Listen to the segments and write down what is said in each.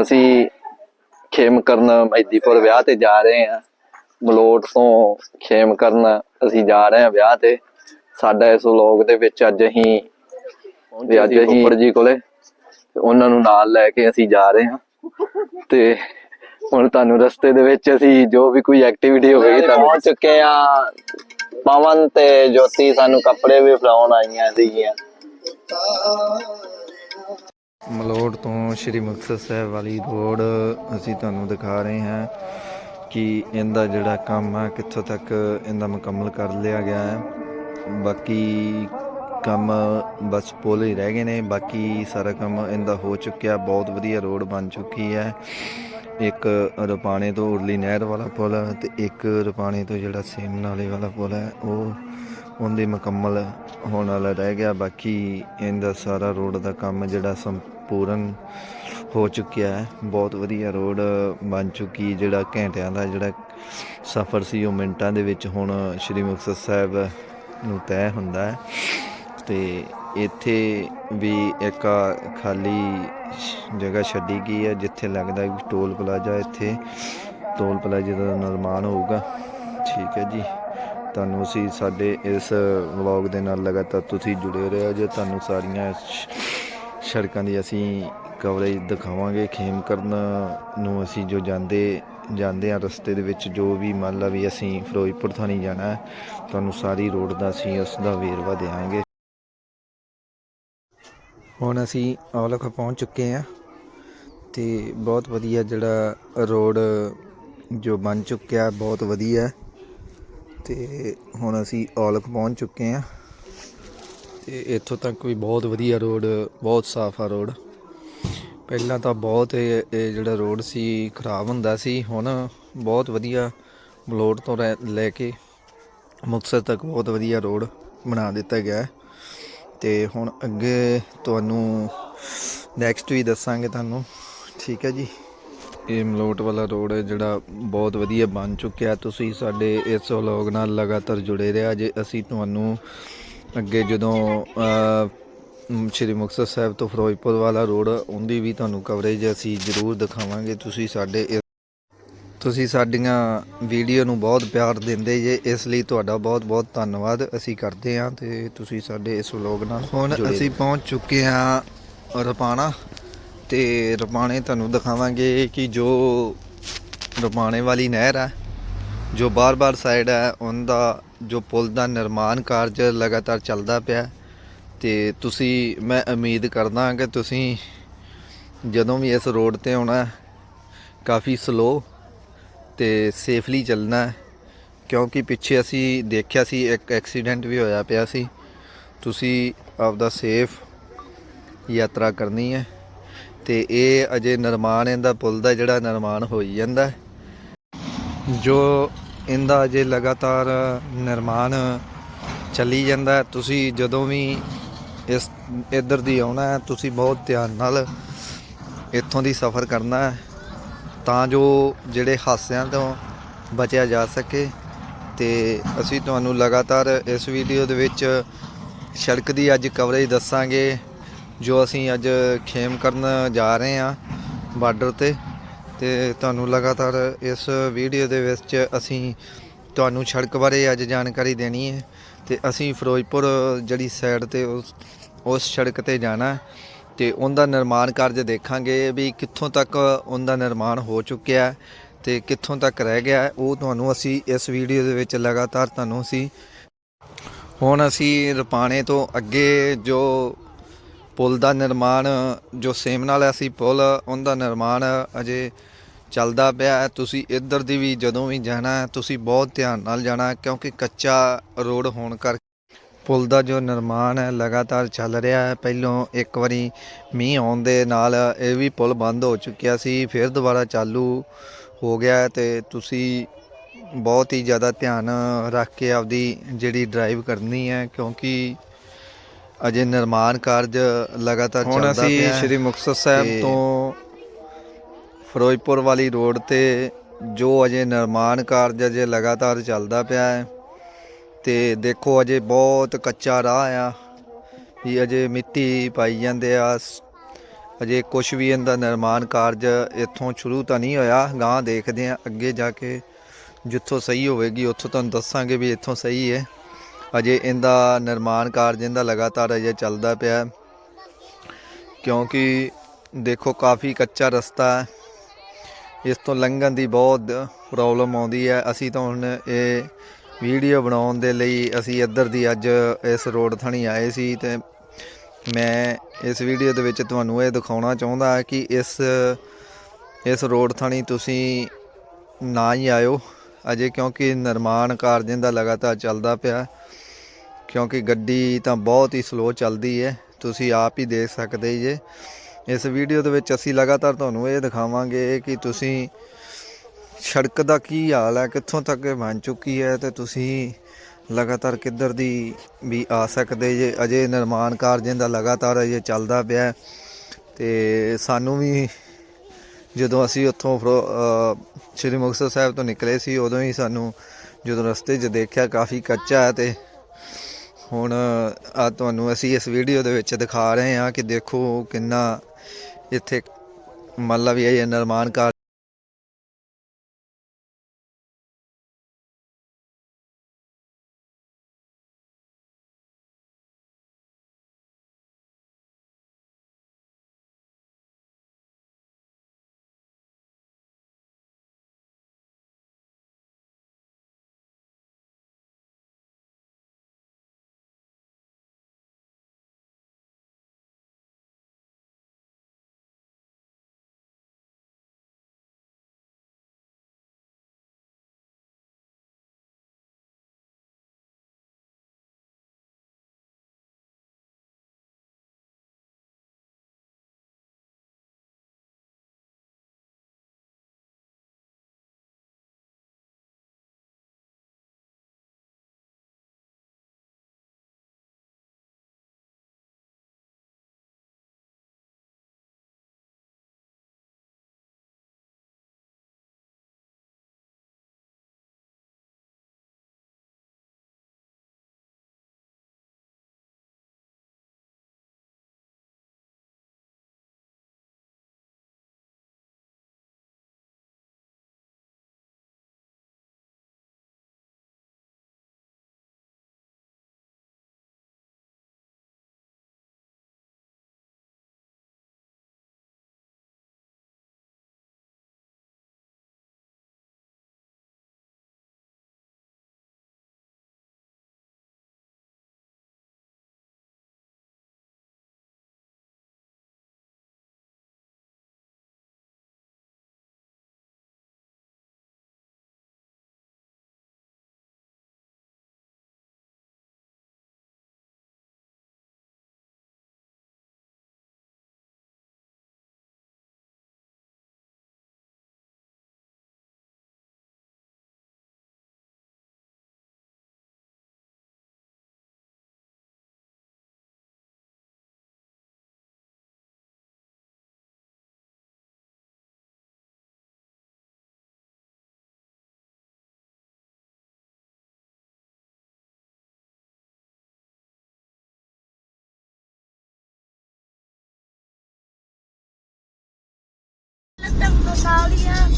ਅਸੀਂ ਖੇਮ ਕਰਨ ਮੈਦੀਪੁਰ ਵਿਆਹ ਤੇ ਜਾ ਰਹੇ ਹਾਂ। ਮਲੋਟ ਤੋਂ ਖੇਮ ਕਰਨ ਅਸੀਂ ਜਾ ਰਹੇ ਹਾਂ ਵਿਆਹ ਤੇ। ਸਾਡਾ ਇਸ ਵਲੋਗ ਦੇ ਵਿੱਚ ਅੱਜ ਅਸੀਂ ਵੀ ਅੱਜ ਅਸੀਂ ਫੁੱਫੜ ਜੀ ਕੋਲੇ। ਤੇ ਉਹਨਾਂ ਨੂੰ ਨਾਲ ਲੈ ਕੇ ਅਸੀਂ ਜਾ ਰਹੇ ਹਾਂ। ਤੇ ਹੁਣ ਤੁਹਾਨੂੰ ਰਸਤੇ ਦੇ ਵਿੱਚ ਅਸੀਂ ਜੋ ਵੀ ਕੋਈ ਐਕਟੀਵਿਟੀ ਹੋਵੇਗੀ ਤੁਹਾਨੂੰ ਪਹੁੰਚ ਚੁੱਕੇ ਆ ਪਵਨ ਤੇ ਜੋਤੀ ਸਾਨੂੰ ਕੱਪੜੇ ਵੀ ਫੜਾਉਣ ਆਈਆਂ ਸੀਗੀਆਂ। ਮਲੋੜ ਤੋਂ ਸ਼੍ਰੀ ਮੁਕਤਸਰ ਸਾਹਿਬ ਵਾਲੀ ਰੋਡ ਅਸੀਂ ਤੁਹਾਨੂੰ ਦਿਖਾ ਰਹੇ ਹਾਂ ਕਿ ਇਹਦਾ ਜਿਹੜਾ ਕੰਮ ਆ, ਕਿੱਥੋਂ ਤੱਕ ਇਹਦਾ ਮੁਕੰਮਲ ਕਰ ਲਿਆ ਗਿਆ ਹੈ। ਬਾਕੀ ਕੰਮ ਬਸ ਪੁਲ ਹੀ ਰਹਿ ਗਏ ਨੇ, ਬਾਕੀ ਸਾਰਾ ਕੰਮ ਇਹਦਾ ਹੋ ਚੁੱਕਿਆ, ਬਹੁਤ ਵਧੀਆ ਰੋਡ ਬਣ ਚੁੱਕੀ ਹੈ। ਇੱਕ ਰੁਪਾਣੇ ਤੋਂ ਉਰਲੀ ਨਹਿਰ ਵਾਲਾ ਪੁਲ ਤੇ ਇੱਕ ਰੁਪਾਣੇ ਤੋਂ ਜਿਹੜਾ ਸੇਮ ਨਾਲੇ ਵਾਲਾ ਪੁਲ ਹੈ ਉਹ ਉਹਦੇ ਮੁਕੰਮਲ ਹੋਣ ਵਾਲਾ ਰਹਿ ਗਿਆ। ਬਾਕੀ ਇਹਦਾ ਸਾਰਾ ਰੋਡ ਦਾ ਕੰਮ ਜਿਹੜਾ ਪੂਰਨ ਹੋ ਚੁੱਕਿਆ ਹੈ। ਬਹੁਤ ਵਧੀਆ ਰੋਡ ਬਣ ਚੁੱਕੀ ਜਿਹੜਾ ਘੰਟਿਆਂ ਦਾ ਜਿਹੜਾ ਸਫ਼ਰ ਸੀ, ਉਹ ਮਿੰਟਾਂ ਦੇ ਵਿੱਚ ਹੁਣ ਸ਼੍ਰੀ ਮੁਕਤਸਰ ਸਾਹਿਬ ਨੂੰ ਤੈਅ ਹੁੰਦਾ ਹੈ। ਤੇ ਇੱਥੇ ਵੀ ਇੱਕ ਖਾਲੀ ਜਗ੍ਹਾ ਛੱਡੀ ਗਈ ਹੈ, ਜਿੱਥੇ ਲੱਗਦਾ ਵੀ ਟੋਲ ਪਲਾਜ਼ਾ ਇੱਥੇ। ਟੋਲ ਪਲਾਜ਼ੇ ਦਾ ਨਿਰਮਾਣ ਹੋਊਗਾ। ਠੀਕ ਹੈ ਜੀ। ਤੁਹਾਨੂੰ ਅਸੀਂ ਸਾਡੇ ਇਸ ਵਲੌਗ ਦੇ ਨਾਲ ਲਗਾਤਾਰ ਤੁਸੀਂ ਜੁੜੇ ਰਹੋ। ਜੇ ਤੁਹਾਨੂੰ ਸਾਰੀਆਂ ਸੜਕਾਂ ਦੀ ਅਸੀਂ ਕਵਰੇਜ ਦਿਖਾਵਾਂਗੇ, ਖੇਮ ਕਰਨ ਨੂੰ ਅਸੀਂ ਜੋ ਜਾਂਦੇ ਜਾਂਦੇ ਆ ਰਸਤੇ ਦੇ ਵਿੱਚ, ਜੋ ਵੀ ਮੰਨ ਲਾ ਵੀ ਅਸੀਂ ਫਿਰੋਜ਼ਪੁਰ ਥਾਣੀ ਜਾਣਾ ਤੁਹਾਨੂੰ ਸਾਰੀ ਰੋਡ ਦਾ ਅਸੀਂ ਉਸ ਦਾ ਵੇਰਵਾ ਦੇਵਾਂਗੇ ਹੁਣ ਅਸੀਂ ਔਲਖ ਪਹੁੰਚ ਚੁੱਕੇ ਹਾਂ ਤੇ ਬਹੁਤ ਵਧੀਆ ਜਿਹੜਾ ਰੋਡ ਜੋ ਬਣ ਚੁੱਕਿਆ, ਬਹੁਤ ਵਧੀਆ ਹੈ। ਤੇ ਹੁਣ ਅਸੀਂ ਔਲਖ ਪਹੁੰਚ ਚੁੱਕੇ ਹਾਂ ਤੇ ਇੱਥੋਂ ਤੱਕ ਵੀ ਬਹੁਤ ਵਧੀਆ ਰੋਡ, ਬਹੁਤ ਸਾਫ਼ ਆ ਰੋਡ। ਪਹਿਲਾਂ ਤਾਂ ਬਹੁਤ ਇਹ ਇਹ ਜਿਹੜਾ ਰੋਡ ਸੀ, ਖਰਾਬ ਹੁੰਦਾ ਸੀ, ਹੁਣ ਬਹੁਤ ਵਧੀਆ ਬਲੋਡ ਤੋਂ ਰਹਿ- ਲੈ ਕੇ ਮੁਕਤਸਰ ਤੱਕ ਬਹੁਤ ਵਧੀਆ ਰੋਡ ਬਣਾ ਦਿੱਤਾ ਗਿਆ। ਹੈ ਤੇ ਹੁਣ ਅੱਗੇ ਤੁਹਾਨੂੰ ਨੈਕਸਟ ਵੀ ਦੱਸਾਂਗੇ ਤੁਹਾਨੂੰ, ਠੀਕ ਹੈ ਜੀ? ਇਹ ਮਲੋਟ ਵਾਲਾ ਰੋਡ ਹੈ ਜਿਹੜਾ ਬਹੁਤ ਵਧੀਆ ਬਣ ਚੁੱਕਿਆ। ਤੁਸੀਂ ਸਾਡੇ ਇਸ ਵਲੌਗ ਨਾਲ ਲਗਾਤਾਰ ਜੁੜੇ ਰਿਹਾ। ਜੇ ਅਸੀਂ ਤੁਹਾਨੂੰ ਅੱਗੇ ਜਦੋਂ ਸ਼੍ਰੀ ਮੁਕਤਸਰ ਸਾਹਿਬ ਤੋਂ ਫਿਰੋਜ਼ਪੁਰ ਵਾਲਾ ਰੋਡ ਉਹਦੀ ਵੀ ਤੁਹਾਨੂੰ ਕਵਰੇਜ ਅਸੀਂ ਜ਼ਰੂਰ ਦਿਖਾਵਾਂਗੇ। ਤੁਸੀਂ ਸਾਡੇ ਤੁਸੀਂ ਸਾਡੀਆਂ ਵੀਡੀਓ ਨੂੰ ਬਹੁਤ ਪਿਆਰ ਦਿੰਦੇ ਜੇ ਇਸ ਲਈ ਤੁਹਾਡਾ ਬਹੁਤ ਬਹੁਤ ਧੰਨਵਾਦ। ਅਸੀਂ ਕਰਦੇ ਹਾਂ ਤੇ ਤੁਸੀਂ ਸਾਡੇ ਇਸ ਵਲੌਗ ਨਾਲ ਹੁਣ ਅਸੀਂ ਪਹੁੰਚ ਚੁੱਕੇ ਹਾਂ ਰਪਾਣਾ ਤੇ ਰਪਾਣੇ ਤੁਹਾਨੂੰ ਦਿਖਾਵਾਂਗੇ ਕਿ ਜੋ ਰਪਾਣੇ ਵਾਲੀ ਨਹਿਰ ਹੈ ਜੋ ਬਾਰ-ਬਾਰ ਸਾਈਡ ਹੈ ਉਹਦਾ ਜੋ ਪੁਲ ਦਾ ਨਿਰਮਾਣ ਕਾਰਜ ਲਗਾਤਾਰ ਚੱਲਦਾ ਪਿਆ ਤੇ ਤੁਸੀਂ, ਮੈਂ ਉਮੀਦ ਕਰਦਾ ਕਿ ਤੁਸੀਂ ਜਦੋਂ ਵੀ ਇਸ ਰੋਡ ਤੇ ਆਉਣਾ ਕਾਫੀ ਸਲੋ ਤੇ ਸੇਫਲੀ ਚੱਲਣਾ ਕਿਉਂਕਿ ਪਿੱਛੇ ਅਸੀਂ ਦੇਖਿਆ ਸੀ, ਇੱਕ ਐਕਸੀਡੈਂਟ ਵੀ ਹੋਇਆ ਪਿਆ ਸੀ। ਤੁਸੀਂ ਆਪਦਾ ਸੇਫ ਯਾਤਰਾ ਕਰਨੀ ਹੈ ਤੇ ਇਹ ਅਜੇ ਨਿਰਮਾਣ, ਇਹਦਾ ਪੁਲ ਦਾ ਜਿਹੜਾ ਨਿਰਮਾਣ ਹੋਈ ਜਾਂਦਾ ਜੋ ਇਹਦਾ ਅਜੇ ਲਗਾਤਾਰ ਨਿਰਮਾਣ ਚੱਲੀ ਜਾਂਦਾ ਤੁਸੀਂ ਜਦੋਂ ਵੀ ਇਸ ਇੱਧਰ ਦੀ ਆਉਣਾ ਹੈ, ਤੁਸੀਂ ਬਹੁਤ ਧਿਆਨ ਨਾਲ ਇੱਥੋਂ ਦੀ ਸਫ਼ਰ ਕਰਨਾ ਹੈ ਤਾਂ ਜੋ ਜਿਹੜੇ ਹਾਸਿਆਂ ਤੋਂ ਬਚਿਆ ਜਾ ਸਕੇ ਤੇ ਅਸੀਂ ਤੁਹਾਨੂੰ ਲਗਾਤਾਰ ਇਸ ਵੀਡੀਓ ਦੇ ਵਿੱਚ ਸੜਕ ਦੀ ਅੱਜ ਕਵਰੇਜ ਦੱਸਾਂਗੇ ਜੋ ਅਸੀਂ ਅੱਜ ਖੇਮ ਕਰਨ ਜਾ ਰਹੇ ਹਾਂ ਬਾਰਡਰ ਤੇ। ਤੇ ਤੁਹਾਨੂੰ ਲਗਾਤਾਰ ਇਸ ਵੀਡੀਓ ਦੇ ਵਿੱਚ ਅਸੀਂ ਤੁਹਾਨੂੰ ਸੜਕ ਬਾਰੇ ਅੱਜ ਜਾਣਕਾਰੀ ਦੇਣੀ ਹੈ ਤੇ ਅਸੀਂ ਫਿਰੋਜ਼ਪੁਰ ਜਿਹੜੀ ਸਾਈਡ ਤੇ ਉਸ ਉਸ ਸੜਕ ਤੇ ਜਾਣਾ ਹੈ ਤੇ ਉਹਦਾ ਨਿਰਮਾਣ ਕਾਰਜ ਦੇਖਾਂਗੇ ਵੀ ਕਿੱਥੋਂ ਤੱਕ ਉਹਦਾ ਨਿਰਮਾਣ ਹੋ ਚੁੱਕਿਆ ਹੈ ਤੇ ਕਿੱਥੋਂ ਤੱਕ ਰਹਿ ਗਿਆ ਉਹ ਤੁਹਾਨੂੰ ਅਸੀਂ ਇਸ ਵੀਡੀਓ ਦੇ ਵਿੱਚ ਲਗਾਤਾਰ ਤੁਹਾਨੂੰ ਅਸੀਂ, ਹੁਣ ਅਸੀਂ ਰਪਾਣੇ ਤੋਂ ਅੱਗੇ ਜੋ ਪੁਲ ਦਾ ਨਿਰਮਾਣ, ਜੋ ਸੇਮ ਵਾਲਾ ਸੀ ਪੁਲ, ਉਹਦਾ ਨਿਰਮਾਣ ਅਜੇ ਚੱਲਦਾ ਪਿਆ ਹੈ। ਤੁਸੀਂ ਇੱਧਰ ਦੀ ਵੀ ਜਦੋਂ ਵੀ ਜਾਣਾ ਤੁਸੀਂ ਬਹੁਤ ਧਿਆਨ ਨਾਲ ਜਾਣਾ ਕਿਉਂਕਿ ਕੱਚਾ ਰੋਡ ਹੋਣ ਕਰਕੇ ਪੁਲ ਦਾ ਜੋ ਨਿਰਮਾਣ ਹੈ, ਲਗਾਤਾਰ ਚੱਲ ਰਿਹਾ ਹੈ। ਪਹਿਲੋਂ ਇੱਕ ਵਾਰੀ ਮੀਂਹ ਆਉਣ ਦੇ ਨਾਲ ਇਹ ਵੀ ਪੁਲ ਬੰਦ ਹੋ ਚੁੱਕਿਆ ਸੀ, ਫਿਰ ਦੁਬਾਰਾ ਚਾਲੂ ਹੋ ਗਿਆ ਹੈ ਤੇ ਤੁਸੀਂ ਬਹੁਤ ਹੀ ਜ਼ਿਆਦਾ ਧਿਆਨ ਰੱਖ ਕੇ ਆਪਦੀ ਜਿਹੜੀ ਡਰਾਈਵ ਕਰਨੀ ਹੈ, ਕਿਉਂਕਿ ਅਜੇ ਨਿਰਮਾਣ ਕਾਰਜ ਲਗਾਤਾਰ ਚੱਲਦਾ ਹੁਣ ਅਸੀਂ ਸ਼੍ਰੀ ਮੁਕਤਸਰ ਸਾਹਿਬ ਤੇ ਫਿਰੋਜ਼ਪੁਰ ਵਾਲੀ ਰੋਡ ਤੇ ਜੋ ਅਜੇ ਨਿਰਮਾਣ ਕਾਰਜ ਅਜੇ ਲਗਾਤਾਰ ਚੱਲਦਾ ਪਿਆ ਹੈ ਤੇ ਦੇਖੋ ਅਜੇ ਬਹੁਤ ਕੱਚਾ ਰਾਹ ਆ ਵੀ ਅਜੇ ਮਿੱਟੀ ਪਾਈ ਜਾਂਦੇ ਆ। ਅਜੇ ਕੁਝ ਵੀ ਇਹਦਾ ਨਿਰਮਾਣ ਕਾਰਜ ਇੱਥੋਂ ਸ਼ੁਰੂ ਤਾਂ ਨਹੀਂ ਹੋਇਆ। ਗਾਂ ਦੇਖਦੇ ਆ ਅੱਗੇ ਜਾ ਕੇ ਜਿੱਥੋਂ ਸਹੀ ਹੋਵੇਗੀ ਉੱਥੋਂ ਤੁਹਾਨੂੰ ਦੱਸਾਂਗੇ ਵੀ ਇੱਥੋਂ ਸਹੀ ਹੈ। ਅਜੇ ਇਹਦਾ ਨਿਰਮਾਣ ਕਾਰਜ ਇਹਦਾ ਲਗਾਤਾਰ ਅਜੇ ਚੱਲਦਾ ਪਿਆ ਕਿਉਂਕਿ ਦੇਖੋ ਕਾਫੀ ਕੱਚਾ ਰਸਤਾ ਹੈ। ਇਸ ਤੋਂ ਲੰਘਣ ਦੀ ਬਹੁਤ ਪ੍ਰੋਬਲਮ ਆਉਂਦੀ ਹੈ। ਅਸੀਂ ਤਾਂ ਹੁਣ ਇਹ ਵੀਡੀਓ ਬਣਾਉਣ ਦੇ ਲਈ ਅਸੀਂ ਇੱਧਰ ਦੀ ਅੱਜ ਇਸ ਰੋਡ ਥਣੀ ਆਏ ਸੀ ਤੇ ਮੈਂ ਇਸ ਵੀਡੀਓ ਦੇ ਵਿੱਚ ਤੁਹਾਨੂੰ ਇਹ ਦਿਖਾਉਣਾ ਚਾਹੁੰਦਾ ਹਾਂ ਕਿ ਇਸ ਇਸ ਰੋਡ ਥਣੀ ਤੁਸੀਂ ਨਾ ਹੀ ਆਇਓ। ਅਜੇ ਕਿਉਂਕਿ ਨਿਰਮਾਣ ਕਾਰਜ ਦਾ ਲਗਾਤਾਰ ਚੱਲਦਾ ਪਿਆ ਕਿਉਂਕਿ ਗੱਡੀ ਤਾਂ ਬਹੁਤ ਹੀ ਸਲੋ ਚੱਲਦੀ ਹੈ ਤੁਸੀਂ ਆਪ ਹੀ ਦੇਖ ਸਕਦੇ ਜੇ। ਇਸ ਵੀਡੀਓ ਦੇ ਵਿੱਚ ਅਸੀਂ ਲਗਾਤਾਰ ਤੁਹਾਨੂੰ ਇਹ ਦਿਖਾਵਾਂਗੇ ਕਿ ਤੁਸੀਂ ਸੜਕ ਦਾ ਕੀ ਹਾਲ ਹੈ, ਕਿੱਥੋਂ ਤੱਕ ਬਣ ਚੁੱਕੀ ਹੈ ਤੇ ਤੁਸੀਂ ਲਗਾਤਾਰ ਕਿੱਧਰ ਦੀ ਵੀ ਆ ਸਕਦੇ ਜੇ। ਅਜੇ ਨਿਰਮਾਣ ਕਾਰਜ ਦਾ ਲਗਾਤਾਰ ਅਜੇ ਚੱਲਦਾ ਪਿਆ ਹੈ ਤੇ ਸਾਨੂੰ ਵੀ ਜਦੋਂ ਅਸੀਂ ਉੱਥੋਂ ਫਿਰੋ- ਸ਼੍ਰੀ ਮੁਕਤਸਰ ਸਾਹਿਬ ਤੋਂ ਨਿਕਲੇ ਸੀ, ਉਦੋਂ ਹੀ ਸਾਨੂੰ ਜਦੋਂ ਰਸਤੇ 'ਚ ਦੇਖਿਆ ਕਾਫੀ ਕੱਚਾ ਹੈ ਤੇ ਹੁਣ ਆ ਤੁਹਾਨੂੰ ਅਸੀਂ ਇਸ ਵੀਡੀਓ ਦੇ ਵਿੱਚ ਦਿਖਾ ਰਹੇ ਹਾਂ ਕਿ ਦੇਖੋ ਕਿੰਨਾ ਇੱਥੇ ਮਤਲਬ ਵੀ ਇਹ ਨਿਰਮਾਣ ਕਾਰ ਸਾਲੀਆਂ।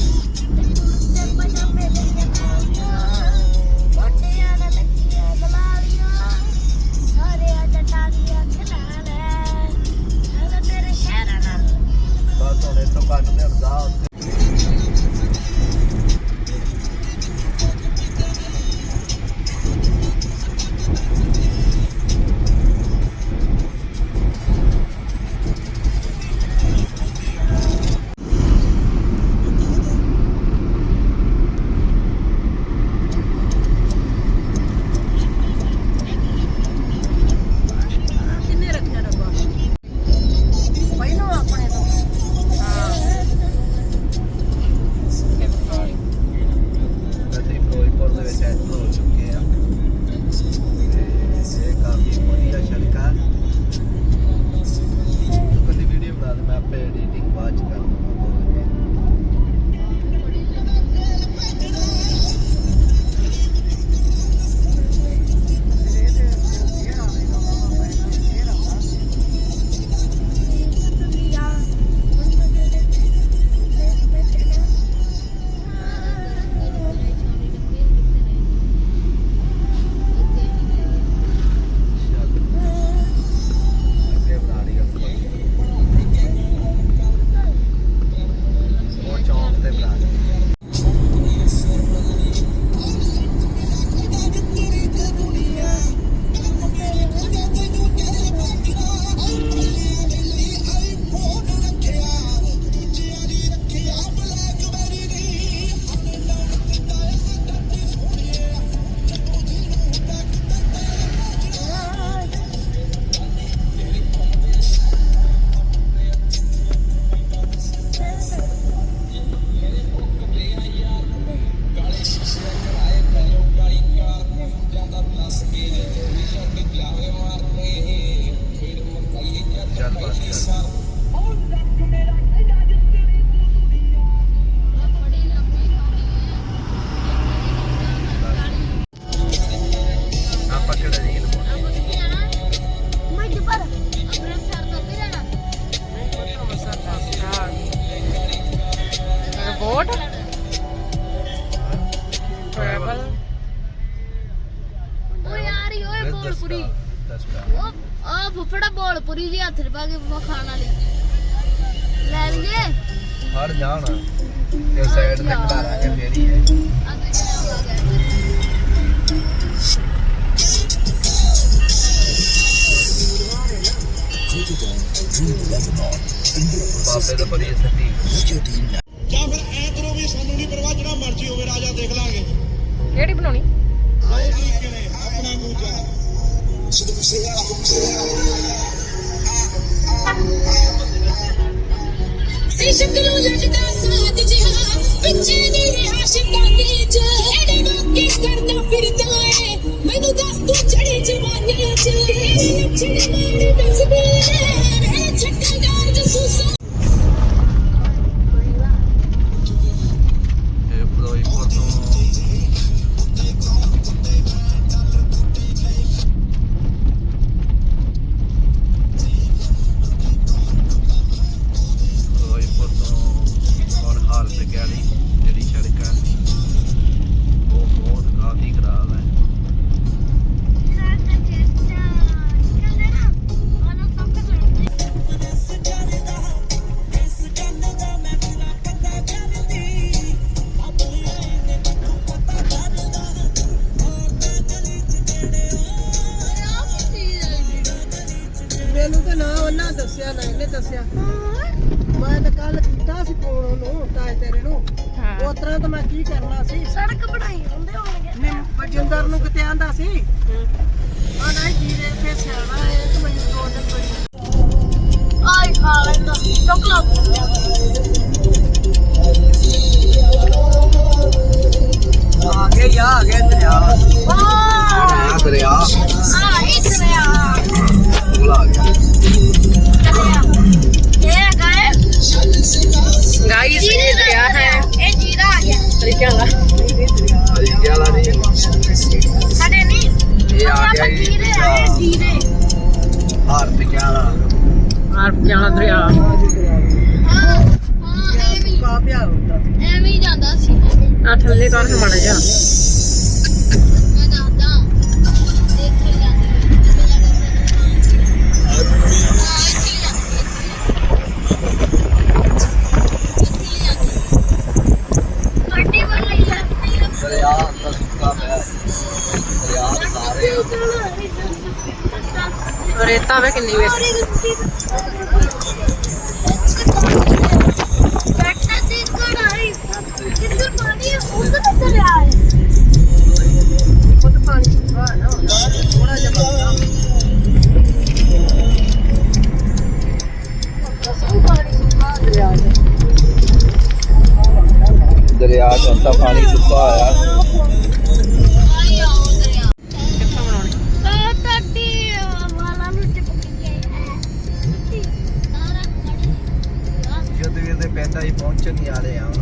ਬੋਲਪੁਰੀ ਉਹ ਆ ਫੁੱਫੜਾ ਬੋਲਪੁਰੀ ਜੀ ਹੱਥ ਪਾ ਕੇ ਖਾਣ ਵਾਲੀ। ਲੈ ਲਈਏ ਹੜ ਜਾਣ ਤੇ ਸਾਈਡ ਤੇ ਖੜਾਰਾਂਗੇ ਫੇਰ ਹੀ ਹੈ। ਅੱਗੇ ਜਾਵਾਂਗੇ ਬਾਬੇ ਦਾ ਬੜੀ ਸੱਤੀ ਜਾਂ ਫਿਰ ਐ ਕਰੋ ਵੀ ਸਾਨੂੰ ਨਹੀਂ ਪਰਵਾਹ ਜਿਹੜਾ ਮਰਜ਼ੀ ਹੋਵੇ ਰਾਜਾ ਦੇਖ ਲਾਂਗੇ। ਕਿਹੜੀ ਬਣਾਉਣੀ? ਆਓ ਤਰੀਕੇ ਨੇ ਆਪਣਾ ਦੂਜਾ ਸੇ ਸ਼ਕਲੋਂ ਲੱਗਦਾ ਸਾਥ ਜਿਹਾ ਪਿੱਛੇ ਨਹੀਂ ਰਿਹਾ ਸ਼ਿਕਾਨੀ ਚ ਇਹਦੇ ਵਾਕੇ ਕਰਦਾ ਫਿਰਦਾ ਏ ਮੈਨੂੰ ਦੱਸ ਤੂੰ ਚੜੀ ਜਵਾਨੀ ਚ ਤੇਰੇ ਮਾਰੇ ਦੱਸਦੇ ਰੇ ਤਰ੍ਹਾਂ ਤਾਂ ਮੈਂ ਕੀ ਕਰਨਾ ਸੀ? ਸੜਕ ਬਣਾਈ ਹੁੰਦੇ ਹੋਣਗੇ। ਮੈਂ ਬਜਿੰਦਰ ਨੂੰ ਕਿਤੇ ਆਂਦਾ ਸੀ। ਆ ਨਹੀਂ ਜੀਰੇ ਤੇ ਸਿਆਣਾ ਹੈ ਤੇ ਮੈਨੂੰ ਦੋ ਦਿਨ ਕੋਈ ਆਈ ਖਾ ਲੈਂਦਾ। ਚੁੱਕ ਲਾ। ਆ ਗਏ ਯਾ ਆ ਗਏ ਦਰਿਆ। ਆ ਦਰਿਆ। ਆ ਇਤਨੇ ਆ ਕੋਲ ਆ ਗਿਆ। ਇਹ ਗਏ ਗਾਈਸ ਜੀਰੇ ਇਹ ਦਰਿਆ ਹੈ। ਇਹ ਵਾਲਾ ਅਜੀ ਗਿਆ ਨਹੀਂ ਸਾਡੇ ਨਹੀਂ ਇਹ ਆ ਗਿਆ ਜੀ ਜੀਰੇ ਆ ਇਹ ਜੀਰੇ ਹਾਰ ਤੇ ਗਿਆ ਲਾ ਆਰ ਜਾਣਾ ਦਰਿਆ ਹਾਂ ਹਾਂ ਐਵੇਂ ਹੀ- ਕਾਪਿਆ ਹੁੰਦਾ ਐਵੇਂ ਹੀ ਜਾਂਦਾ ਸੀ ਐਵੇਂ ਹੀ। ਆ ਥੱਲੇ ਕਰ ਕੇ ਮਾੜਾ ਜਾ ਅਸੀਂ ਪਹੁੰਚਣ ਹੀ ਵਾਲੇ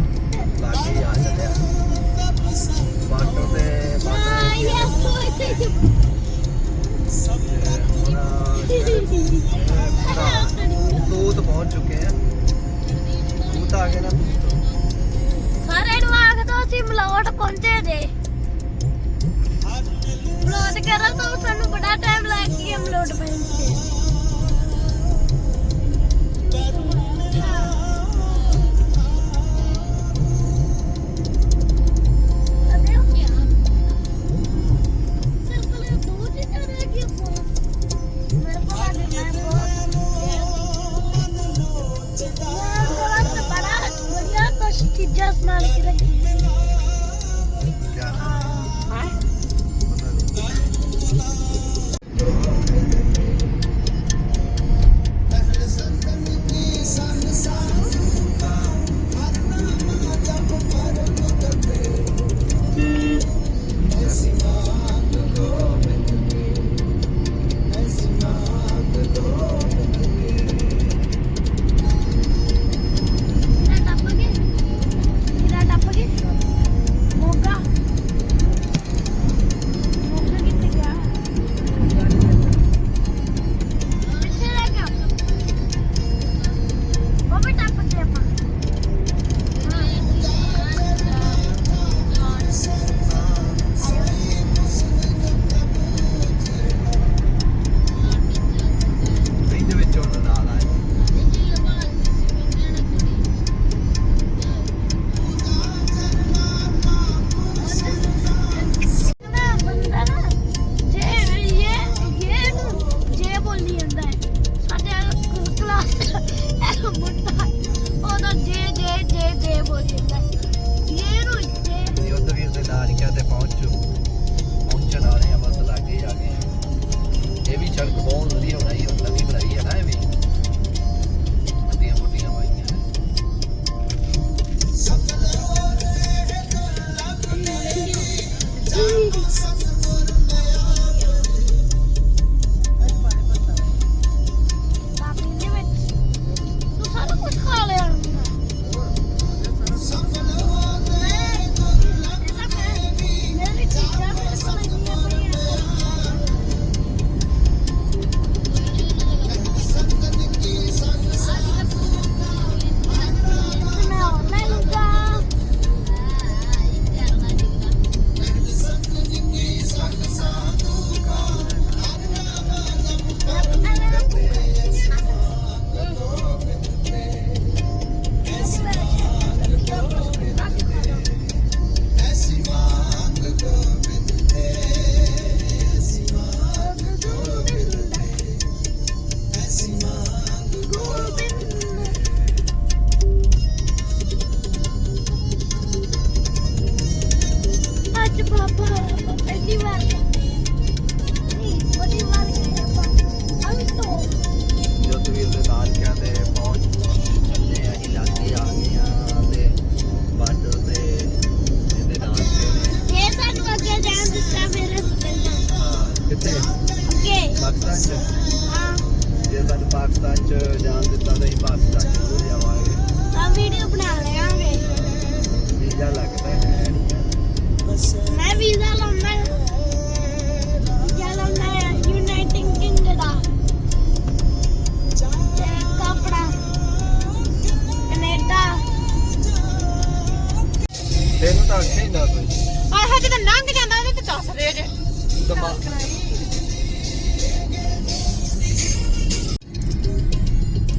ਤਾਂ ਅੱਖੇ ਹੀ ਨਾ ਕੋਈ ਆਹ ਜਦੋਂ ਲੰਘ ਜਾਂਦਾ ਉਹਦੇ ਤੇ ਦੱਸ ਦੇ ਜੇ।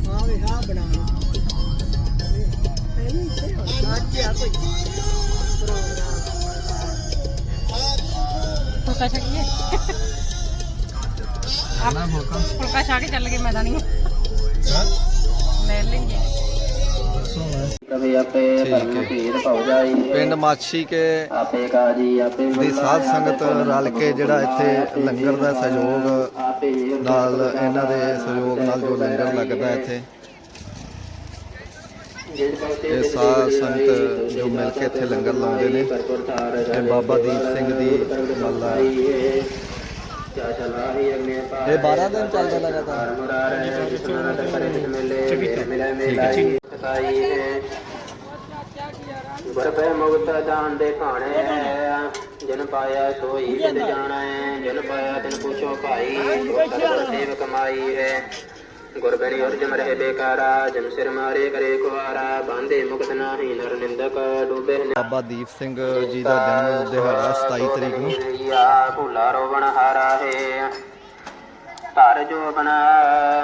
ਆ ਵੇ ਆ ਬਣਾ ਹੈ ਅੱਜ ਆ ਕੋਈ। ਪ੍ਰੋਗਰਾਮ ਫੁਲਕਾ ਛਕੀਏ ਨਾ ਮੌਕਾ ਫੁਲਕਾ। ਛਾ ਕੇ ਚੱਲ ਗਏ ਮੈਦਾਨੀ ਪਿੰਡ ਮਾਛੀ ਕੇ ਆਪੇ ਕਾਜੀ ਆਪੇ ਦੀ ਸਾਧ ਸੰਗਤ ਰਲ ਕੇ ਜਿਹੜਾ ਇੱਥੇ ਲੰਗਰ ਦਾ ਸਹਿਯੋਗ ਨਾਲ ਇਹਨਾਂ ਦੇ ਸਹਿਯੋਗ ਨਾਲ ਜੋ ਲੰਗਰ ਲੱਗਦਾ ਇੱਥੇ ਇਹ ਸਾਧ ਸੰਗਤ ਜੋ ਮਿਲ ਕੇ ਇੱਥੇ ਲੰਗਰ ਲਾਉਂਦੇ ਨੇ ਇਹ ਬਾਬਾ ਦੀਪ ਸਿੰਘ ਦੀ ਮੱਲਾ ਹੀ ਇਹ 12 ਦਿਨ ਚੱਲਦਾ ਲਗਾਤਾਰ ਮਿਲੇ ਮਿਲਾਈ ਸਤਾਈ ਹੈ ਗੁਰ ਪੈ ਮੁਕਤ ਦਾਨ ਦੇ ਖਾਣੇ ਜਨ ਪਾਇਆ ਸੋਈ ਵਿਦ ਜਾਣਾ ਹੈ ਜਨ ਪਾਇਆ ਤਿਨ ਪੁੱਛੋ ਭਾਈ ਸੇਵ ਕਮਾਈ ਹੈ। ਗੁਰ ਬਣੀ ਅਰਜਮ ਰਹੇ ਬੇਕਾਰਾ ਜਮ ਸਿਰ ਮਾਰੇ ਕਰੇ ਕੁਆਰਾ ਬਾਂਧੇ ਮੁਕਤ ਨਾਹੀ ਨਰ ਨਿੰਦਕ ਡੂਬੇ ਬਾਬਾ ਦੀਪ ਸਿੰਘ ਜੀ ਦਾ ਜਨਮ ਦਿਹਾੜਾ 27 ਤਰੀਕ ਨੂੰ। ਆ ਭੁਲਾ ਰੋਵਣ ਹਾਰਾ ਹੈ। ਧਰ ਜੋ ਬਣਾ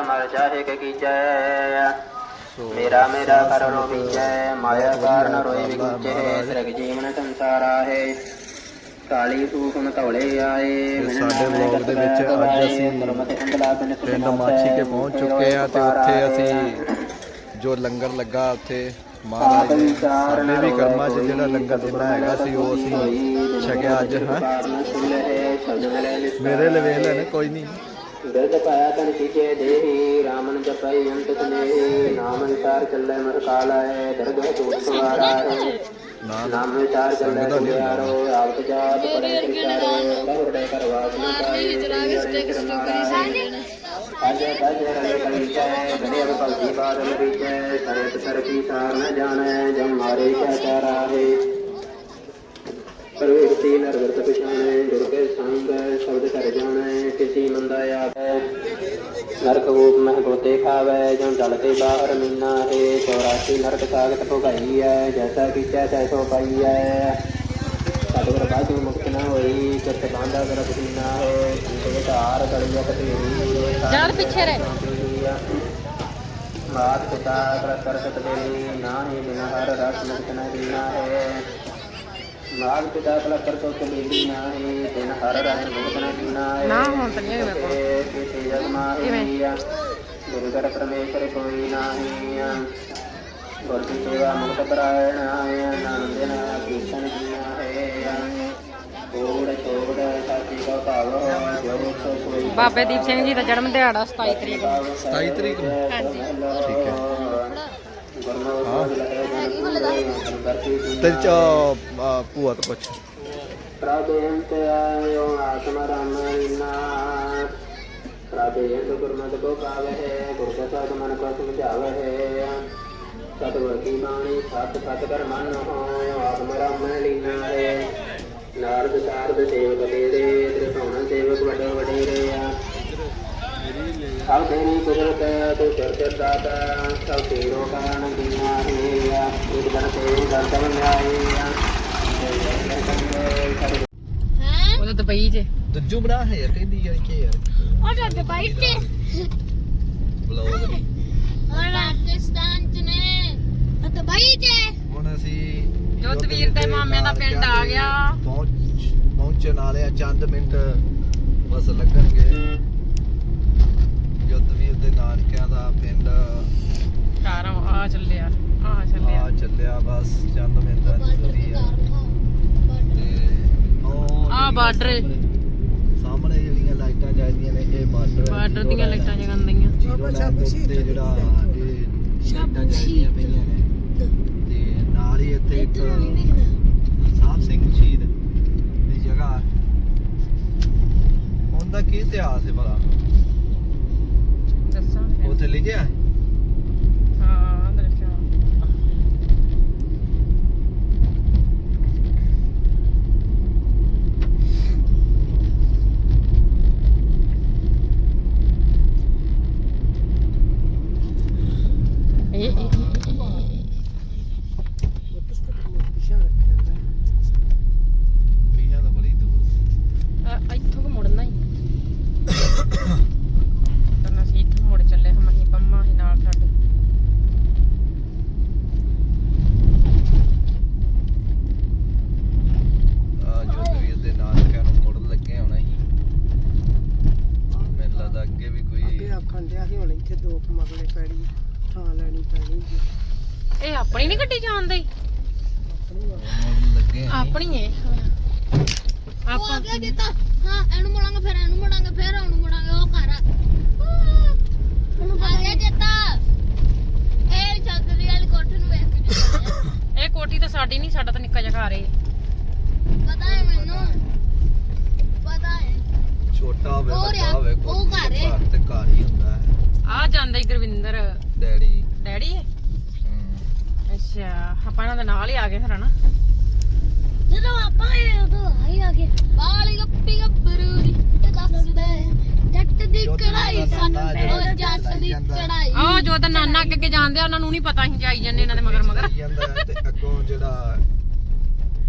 ਮਰ ਜਾਹੇ ਕਿ ਕੀਜੈ। ਸੋ ਮੇਰਾ ਮੇਰਾ ਕਰ ਰੋ ਵਿਜੈ ਮਾਇਆ ਕਾਰਨ ਰੋਏ ਵਿਗੁਚੇ ਸਰਗ ਜੀਵਨ ਸੰਸਾਰਾ ਹੈ। ਕਾਲੀ ਸੂਖਮ ਧੌਲੇ ਆਏ ਸਾਡੇ ਵਲੌਗ ਦੇ ਵਿੱਚ ਅੱਜ ਅਸੀਂ ਪਿੰਡ ਮਾਛੀ ਕੇ ਪਹੁੰਚ ਚੁੱਕੇ ਆ ਤੇ ਉੱਥੇ ਅਸੀਂ ਜੋ ਲੰਗਰ ਲੱਗਾ ਉੱਥੇ ਮਹਾਰਾਜ ਨੇ ਸਾਡੇ ਵੀ ਕਰਮਾਂ 'ਚ ਜਿਹੜਾ ਲੰਗਰ ਦੇਣਾ ਹੈਗਾ ਸੀ ਉਹ ਅਸੀਂ ਛਕਿਆ ਅੱਜ ਹਾਂ। ਮੇਰੇ ਲਵੇਲ ਹੈ ਨਾ ਕੋਈ ਨਹੀਂ। ਬਿਰਦ ਪਾਇਆ ਤਨ ਕੀਜੇ ਦੇਹੀ ਰਾਮਨ ਜਪਈ ਅੰਤ ਤਨੇਹੀ ਨਾਮ ਵਿਚਾਰ ਚੱਲੇ ਮਰ ਕਾਲਾ ਹੈ ਦਰਗਹ ਤੂਤ ਸਵਾਰਾ ਹੈ ਨਾ ਨਾਮ ਵਿਚਾਰ ਚੱਲੇ ਗੁਰਿਆਰੋ ਆਪ ਜਾਤ ਪਰੇ ਕਿਰਤਾਰੋ ਬਹੁੜੇ ਕਰਵਾਸ ਮਾਰਨੀ ਹਿਜਰਾ ਵਿੱਚ ਟੈਕਸ ਟੋਕਰੀ ਅੱਜ ਤਜ ਰਲੇ ਕਲੀਜੈ ਗੜੇ ਅਬ ਭਗਤੀ ਬਾਦ ਲਰੀਜੈ ਸਰਤ ਸਰ ਕੀ ਸਾਰ ਨ ਜਾਣੈ ਜਮ ਮਾਰੇ ਹੈ ਪਰਵੇਤੀ ਨਰਵਰਤ ਪਛਾਣੈ ਕੇ ਸੰਗ ਸ਼ਬਦ ਕਰ ਜਾਣੈ ਕਿਸੀ ਮੰਦਾ ਆਪੈ ਨਰਕ ਰੂਪ ਮਹਿ ਗੋਤੇ ਖਾਵੈ ਜਉ ਜਲ ਤੇ ਬਾਹਰ ਮੀਨਾ ਹੈ 84 ਨਰਕ ਸਾਗਤ ਭੁਗਾਈ ਹੈ ਜੈਸਾ ਕੀਚੈ ਤੈਸੋ ਪਾਈ ਹੈ ਸਤਿਗੁਰ ਬਾਝੂ ਮੁਕਤ ਨਾ ਹੋਈ ਕਿਤ ਬਾਂਧਾ ਕਰ ਪਸੀਨਾ ਹੈ ਤੇ ਧਾਰ ਕੜੀਆ ਕਤੇਰੀ ਚੱਲ ਪਿੱਛੇ ਰਹਿ। ਮਾਤ ਪਿਤਾ ਕਰ ਕਰਕਟ ਦੇਲੀ ਨਾਹੀ ਬਿਨ ਹਰ ਰਸ ਮੁਕਤ ਨ ਦੀਨਾ ਹੈ। ਮਾਤ ਪਿਤਾ ਕਲ ਕਰ ਕੋ ਕਬੀਲੀ ਨਾਹੀ ਬਿਨ ਹਰ ਰਸ ਮੁਕਤ ਨ ਦੀਨਾ ਹੈ ਨਾ ਹੁਣ ਤਾਂ ਨਹੀਂ ਮੇਰੇ ਕੋਲ ਜਗ ਮਾਹੀ ਗੁਰੂ ਘਰ ਪਰਮੇਸ਼ਰ ਕੋਈ ਨਾਹੀ ਗੁਰ ਕੀ ਸੇਵਾ ਮੁਕਤ ਪਰਾਇਣ ਆਇਆ ਨਾਨਕ ਦਿਨ ਕੀਰਤਨ ਕੀਆ ਹੈ ਕੋੜ ਛੋੜ ਸਾਚੀ ਕਾ ਭਾਵ ਜੋ ਸੋ ਸੋਈ ਬਾਬੇ ਦੀਪ ਸਿੰਘ ਜੀ ਦਾ ਜਨਮ ਦਿਹਾੜਾ 27 ਤਰੀਕ ਨੂੰ। 27 ਤਰੀਕ ਨੂੰ? ਹਾਂਜੀ। ਠੀਕ ਹੈ। ਗੁਰਮੁਖ ਤੇ ਚ ਭੂਆ ਤੋਂ ਪੁੱਛ। ਪ੍ਰਭੇਂਤ ਆਇਓ ਆਤਮ ਰਾਮ ਪ੍ਰਭੇਂਤ ਗੁਰਮਤਿ ਕੋ ਕਾਵਹਿ ਗੁਰ ਕਾ ਮਨ ਕੋ ਸਮਝਾਵਹਿ ਸਤਿਗੁਰ ਕੀ ਬਾਣੀ ਸਤ ਸਤ ਕਰ ਮਨ ਹੋਇ ਆਤਮ ਰਾਮ ਲੀਨਾ। ਰੇ ਨਾਰਦ ਸਾਰਦ ਸੇਵਕ ਤੇਰੇ ਤ੍ਰਿਭੁਵਨ ਸੇਵਕ ਵੱਡੇ ਵਡੇਰੇ ਆ ਸਭ ਤੇਰੀ ਕੁਦਰਤ ਤੂੰ ਚਰ ਦਾਤਾ ਸਭ ਤੇਰੋ ਕਾਰਨ ਦੀਨਾ ਹੈ ਇੱਕ ਦਿਨ ਤੇ ਦਰਸ਼ਨ ਆਏ ਆ ਹੈ ਉਹ ਤਾਂ ਦੁਬਈ 'ਚ ਦੱਜੂ ਬਣਾ ਹੈ ਯਾਰ ਕਹਿੰਦੀ ਯਾਰ ਕੀ ਯਾਰ। ਉਹ ਤਾਂ ਦੁਬਈ ਤੇ ਬਲੌਗ ਔਰ ਪਾਕਿਸਤਾਨ ਚ ਨੇ। ਉਹ ਦੁਬਈ ਤੇ ਹੁਣ ਅਸੀਂ ਜੋਤਵੀਰ ਦੇ ਮਾਮਿਆਂ ਦਾ ਪਿੰਡ ਆ ਗਿਆ। ਪਹੁੰਚ ਪਹੁੰਚਣ ਵਾਲੇ ਆ ਚੰਦ ਮਿੰਟ ਬਸ ਲੱਗਣਗੇ। ਜੋਤਵੀਰ ਦੇ ਨਾਨਕਿਆਂ ਦਾ ਪਿੰਡ। ਘਰ ਆ ਚੱਲਿਆ ਆ ਚੱਲਿਆ। ਆ ਚੱਲਿਆ ਬਸ ਚੰਦ ਮਿੰਟ ਦਾ ਜ਼ਰੂਰੀ ਆ। ਤੇ ਉਹ ਆ ਬਾਰਡਰ। ਸਾਹਮਣੇ ਜਿਹੜੀਆਂ ਲਾਈਟਾਂ ਜਾਂਦੀਆਂ ਨੇ ਇਹ ਬਾਰਡਰ ਬਾਰਡਰ ਦੀਆਂ ਲਾਈਟਾਂ। ਦੇ ਉੱਤੇ ਜਿਹੜਾ ਇਹ ਲਾਈਟਾਂ ਜਾਂਦੀਆਂ ਪਈਆਂ ਨੇ। ਤੇ ਨਾਲ ਹੀ ਇੱਥੇ ਇੱਕ ਸਾਹਿਬ ਸਿੰਘ ਸ਼ਹੀਦ ਦੀ ਜਗ੍ਹਾ। ਉਹਦਾ ਕੀ ਇਤਿਹਾਸ ਹੈ ਭਲਾ? ਦੱਸਾਂ ਉੱਥੇ ਲਿਖਿਆ ਹੈ ਹਾਂ ਦਰਸ਼ਾ ਇਹ ਇਹ- ਇਹ- ਇਹ- ਪੁੱਤਰ ਰੱਖਿਆ ਇਹ ਆਪਣੀ ਨਹੀਂ ਗੱਡੀ ਜਾਣਦੇ ਲੱਗੇ ਆਪਣੀ ਹੈ ਉਹ ਆਪਾਂ ਆ ਗਿਆ ਜਿੱਤਾ ਹਾਂ ਇਹਨੂੰ ਮੁੜਾਂਗੇ ਫਿਰ ਇਹਨੂੰ ਮੁੜਾਂਗੇ ਫਿਰ ਉਹਨੂੰ ਮੁੜਾਂਗੇ ਉਹ ਘਰ ਆ ਆ ਗਿਆ ਜਿੱਤਾ ਇਹ ਛਤਰੀ ਵਾਲੀ ਕੋਠੀ ਨੂੰ ਵੇਖ ਕੇ ਜਿੱਤਾ ਇਹ ਕੋਠੀ ਤਾਂ ਸਾਡੀ ਨਹੀਂ ਸਾਡਾ ਤਾਂ ਨਿੱਕਾ ਜਿਹਾ ਘਰ ਏ। ਪਤਾ ਹੈ ਮੈਨੂੰ। ਪਤਾ ਹੈ। ਛੋਟਾ ਹੋਵੇ ਵੱਡਾ ਹੋਵੇ ਉਹ ਘਰ ਏ। ਘਰ ਤੇ ਘਰ ਹੀ ਹੁੰਦਾ ਹੈ। ਆ ਜਾਂਦਾ ਈ ਗੁਰਵਿੰਦਰ। ਡੈਡੀ। ਡੈਡੀ ਹੈ। ਹਮ, ਅੱਛਾ ਆਪਾਂ ਇਹਨਾਂ ਦੇ ਨਾਲ ਹੀ ਆ ਗਏ ਫਿਰ ਹਨਾ? ਜਦੋਂ ਆਪਾਂ ਇਹ ਉਦੋਂ ਆਈ ਆ ਗਏ। ਬਾਲੀ ਗੱਪੀ ਗੱਭਰੂ ਦੀ ਤੇ ਦੱਸਦੇ ਦੀ ਕੜਾਈ ਸਾਨੂੰ ਉਹ ਜੱਟ ਦੀ ਕੜਾਈ ਆਹ ਜੋ ਤਾਂ ਨਾਨਾ ਅੱਗੇ ਅੱਗੇ ਜਾਂਦੇ ਆ ਉਹਨਾਂ ਨੂੰ ਨਹੀਂ ਪਤਾ ਅਸੀਂ ਜਾਈ ਜੰਨੇ ਇਹਨਾਂ ਦੇ ਮਗਰ ਮਗਰ। ਚੱਲੀ ਜਾਂਦਾ ਹੈ ਤੇ ਅੱਗੋਂ ਜਿਹੜਾ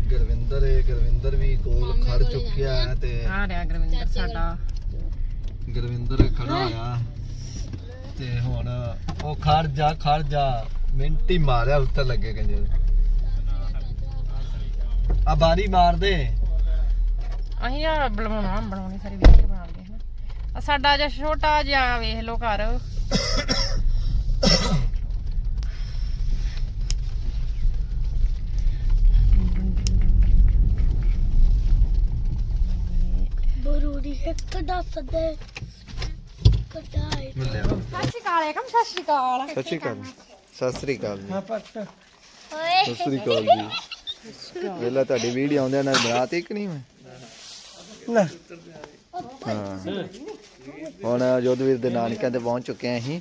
ਗੁਰਵਿੰਦਰ ਹੈ ਗੁਰਵਿੰਦਰ ਵੀ ਕੋਲ ਖੜ ਚੁੱਕਿਆ ਹੈ ਤੇ ਆ ਰਿਹਾ ਗੁਰਵਿੰਦਰ ਸਾਡਾ। ਗੁਰਵਿੰਦਰ ਖੜਾ ਹੋਇਆ। ਤੇ ਹੁਣ ਉਹ ਖੜ ਜਾ ਖੜ ਜਾ। ਮਿੰਟ ਹੀ ਮਾਰਿਆ ਉੱਤੇ ਲੱਗੇ ਕੰਜਰ ਆ ਬਾਰੀ ਮਾਰ ਦੇ ਅਸੀਂ ਆ ਬਣਾਉਣਾ ਬਣਾਉਣੀ ਸਾਰੀ ਵੀਡੀਓ ਆ ਸਾਡਾ ਜਿਹਾ ਛੋਟਾ ਜਿਹਾ ਵੇਖ ਲਓ ਘਰ। ਬਰੂਰੀ ਇੱਕ ਦੱਸਦੇ ਕੜਾਈ ਮਿਲਿਆ ਸਤਿ ਸ਼੍ਰੀ ਅਕਾਲ ਏਕਮ ਸਤਿ ਸ਼੍ਰੀ ਅਕਾਲ। ਸਤਿ ਸ਼੍ਰੀ ਅਕਾਲ ਸਤਿ ਸ਼੍ਰੀ ਅਕਾਲ ਜੀ। ਓਏ। ਸਤਿ ਸ਼੍ਰੀ ਅਕਾਲ ਜੀ। ਵੇਲਾ ਤੁਹਾਡੀ ਵੀਡੀਓ ਆਉਂਦਿਆਂ ਨਾਲ ਬਣਾਤੀ ਕਿ ਨਹੀਂ ਮੈਂ ਹਾਂ। ਹੁਣ ਜੋਧਵੀਰ ਦੇ ਨਾਨਕਿਆਂ ਤੇ ਪਹੁੰਚ ਚੁੱਕੇ ਆਂ ਅਸੀਂ।